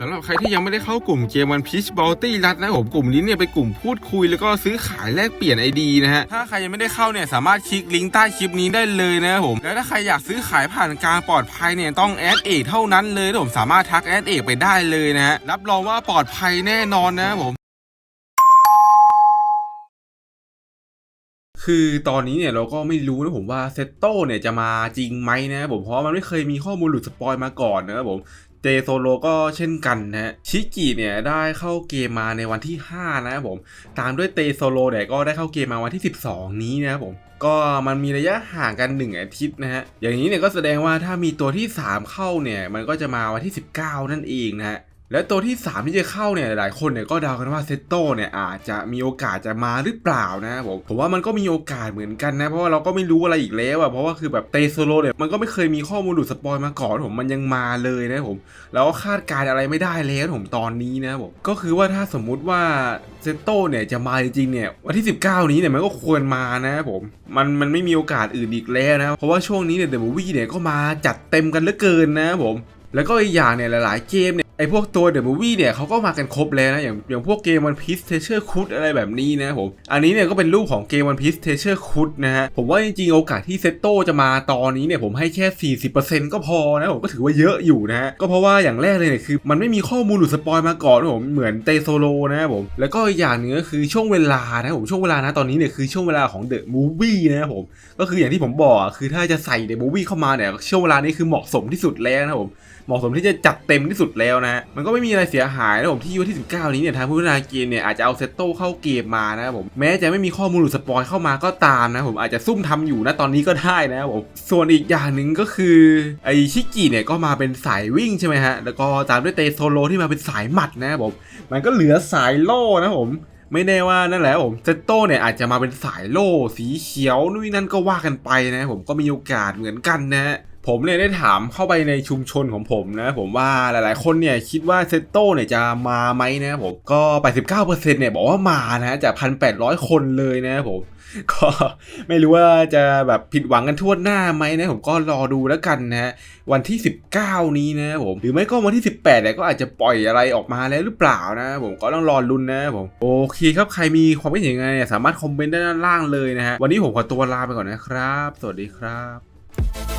สำหรับใครที่ยังไม่ได้เข้ากลุ่มเกมวันพีชบอลตี้รัดนะผมกลุ่มนี้เนี่ยเป็นกลุ่มพูดคุยแล้วก็ซื้อขายแลกเปลี่ยนไอดีนะฮะถ้าใครยังไม่ได้เข้าเนี่ยสามารถคลิกลิงก์ใต้คลิปนี้ได้เลยนะผมแล้วถ้าใครอยากซื้อขายผ่านการปลอดภัยเนี่ยต้องแอดเอกเท่านั้นเลยผมสามารถทักแอดเอกไปได้เลยนะฮะรับรองว่าปลอดภัยแน่นอนนะผมคือตอนนี้เนี่ยเราก็ไม่รู้นะผมว่าเซตโต้เนี่ยจะมาจริงไหมนะผมเพราะมันไม่เคยมีข้อมูลหลุดสปอยมาก่อนนะครับผม เตโซโลก็เช่นกันนะฮะชิกิเนี่ยได้เข้าเกมมาในวันที่ 5 นะครับผม ตามด้วยเตโซโลเนี่ยก็ได้เข้าเกมมาวันที่ 12 นี้นะครับผมก็มันมีระยะห่างกัน 1 อาทิตย์นะฮะ อย่างนี้เนี่ยก็แสดงว่าถ้ามีตัวที่ 3 เข้าเนี่ย มันก็จะมาวันที่ 19 นั่นเองนะฮะ และตัวที่ 3 ที่จะเข้าเนี่ยหลายคนเนี่ยก็เดากันว่าเซตโต้เนี่ยอาจจะมีโอกาสจะมาหรือเปล่านะผมผมว่ามันก็มีโอกาสเหมือนกันนะเพราะว่าเราก็ไม่รู้อะไรอีกแล้วอะเพราะว่าคือแบบเตโซโลเนี่ยมันก็ไม่เคยมีข้อมูลหลุดสปอยมาก่อนผมมันยังมาเลยนะผมแล้วก็คาดการณ์อะไรไม่ได้แล้วผมตอนนี้นะผมก็คือว่าถ้าสมมุติว่าเซตโต้เนี่ยจะมาจริงๆเนี่ยวันที่ 19 นี้เนี่ยมันก็ควรมานะผมมันมันไม่มีโอกาสอื่นอีกแล้วนะเพราะว่าช่วงนี้เนี่ยเดอะมูวี่เนี่ยก็มาจัดเต็มกันเหลือเกินนะผมแล้วก็อีกอย่างเนี่ยหลาย ๆ เกมเนี่ย ไอพวกตัวเดอะมูวี่เนี่ยเขาก็มากันครบแล้วนะ อย่างอย่างพวกเกมวันพีซเทเชอร์คุดอะไรแบบนี้นะผม อันนี้เนี่ยก็เป็นรูปของเกมวันพีซเทเชอร์คุดนะฮะ ผมว่าจริงๆ โอกาสที่เซตโตจะมาตอนนี้เนี่ยผมให้แค่ 40%ก็พอนะผมก็ถือว่าเยอะอยู่นะฮะ ก็เพราะว่าอย่างแรกเลยเนี่ยคือ มันไม่มีข้อมูลหลุดสปอยมาก่อนนะผมเหมือนเตโซโลนะผม แล้วก็อย่างหนึ่งก็คือช่วงเวลานะผมช่วงเวลานะตอนนี้เนี่ยคือช่วงเวลาของเดอะมูวี่นะผมก็คืออย่างที่ผมบอกคือถ้าจะใส่เดอะมูวี่เข้ามาเนี่ยช่วงเวลานี้คือเหมาะสมที่สุดแล้วนะผมเหมาะสมที่จะจัดเต็มที่สุดแล้วนะมันก็ไม่มีอะไรเสียหายนะผมที่วันที่19 นี้เนี่ยทางผู้พัฒนาเกมเนี่ยอาจจะเอาเซตโต้เข้าเกมมานะครับผมแม้จะไม่มีข้อมูลหลุดสปอยเข้ามาก็ตามนะผมอาจจะซุ่มทำอยู่นะตอนนี้ก็ได้นะครับผมส่วนอีกอย่างหนึ่งก็คือไอชิกิเนี่ยก็มาเป็นสายวิ่งใช่ไหมฮะแล้วก็ตามด้วยเตโซโลที่มาเป็นสายหมัดนะครับผมมันก็เหลือสายโล่นะผมไม่แน่ว่านั่นแหละผมเซตโต้เนี่ยอาจจะมาเป็นสายโล่สีเขียวนู่นนนั่นก็ว่ากันไปนะผมก็มีโอกาสเหมือนกันนะฮะ ผมเนี่ยได้ถามเข้าไปในชุมชนของผมนะผมว่าหลายๆ คนเนี่ยคิดว่าเซตโต้เนี่ยจะมาไหมนะครับผมก็ 89%เนี่ยบอกว่ามานะจาก 1,800 คนเลยนะผมก็ไม่รู้ว่าจะแบบผิดหวังกันทั่วหน้าไหมนะผมก็รอดูแล้วกันนะวันที่ 19 นี้นะผมหรือไม่ก็วันที่ 18เนี่ยก็อาจจะปล่อยอะไรออกมาแล้วหรือเปล่านะผมก็ต้องรอลุ้นนะผมโอเคครับใครมีความคิดเห็นยังไงเนี่ยสามารถคอมเมนต์ได้ด้านล่างเลยนะฮะวันนี้ผมขอตัวลาไปก่อนนะครับ สวัสดีครับ